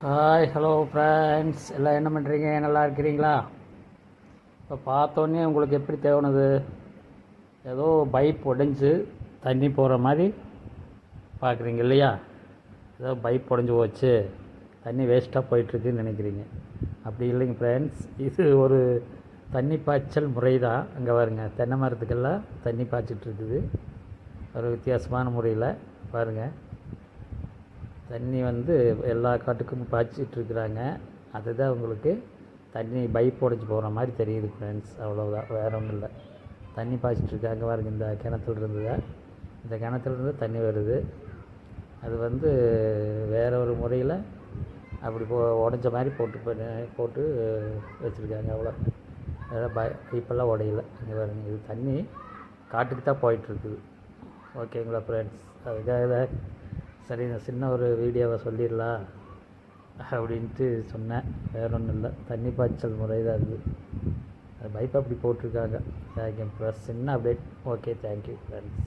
Hi hello friends எல்லாம் என்ன பண்ணுறீங்க நல்லா இருக்கிறீங்களா? இப்போ பார்த்தோன்னே உங்களுக்கு எப்படி தேவனது ஏதோ பைப் உடைஞ்சு தண்ணி போகிற மாதிரி பார்க்குறீங்க இல்லையா? ஏதோ பைப் உடஞ்சி போச்சு. தண்ணி வேஸ்ட்டாக போயிட்டுருக்குன்னு நினைக்கிறீங்க. அப்படி இல்லைங்க ஃப்ரெண்ட்ஸ் இது ஒரு தண்ணி பாய்ச்சல் முறை தான் அங்கே வருங்க தென்னை மரத்துக்கெல்லாம் தண்ணி பாய்ச்சிட்ருக்குது ஒரு வித்தியாசமான முறையில் பாருங்கள் தண்ணி வந்து எல்லா காட்டுக்கும் பாய்ச்சிட்ருக்குறாங்க. அதுதான் உங்களுக்கு தண்ணி பைப் உடஞ்சி போகிற மாதிரி தெரியுது ஃப்ரெண்ட்ஸ் அவ்வளோதான் வேற ஒன்றும் இல்லை. தண்ணி பாய்ச்சிட்டு இருக்காங்க பாருங்க இந்த கிணத்துல இருந்து தான் இந்த கிணத்துல இருந்து தண்ணி வருது. அது வந்து வேற ஒரு முறையில் அப்படி போ உடஞ்ச மாதிரி போட்டு பண்ணி- போட்டு வச்சுருக்காங்க. அவ்வளோ வேறு பை பைப்பெல்லாம் உடையல. இங்கே பாருங்க இது தண்ணி காட்டுக்கு தான் போயிட்டுருக்குது ஓகேங்களா ஃப்ரெண்ட்ஸ் அதுக்காக தான் சரி நான் சின்ன ஒரு வீடியோவை சொல்லிடலாம் அப்படின்ட்டு சொன்னேன். வேற ஒன்றும் இல்லை. தண்ணி பாய்ச்சல் முறை தான் அது. அது பைப் அப்படி போட்டிருக்காங்க. தேங்க்யூ ப்ளஸ் சின்ன update okay thank you friends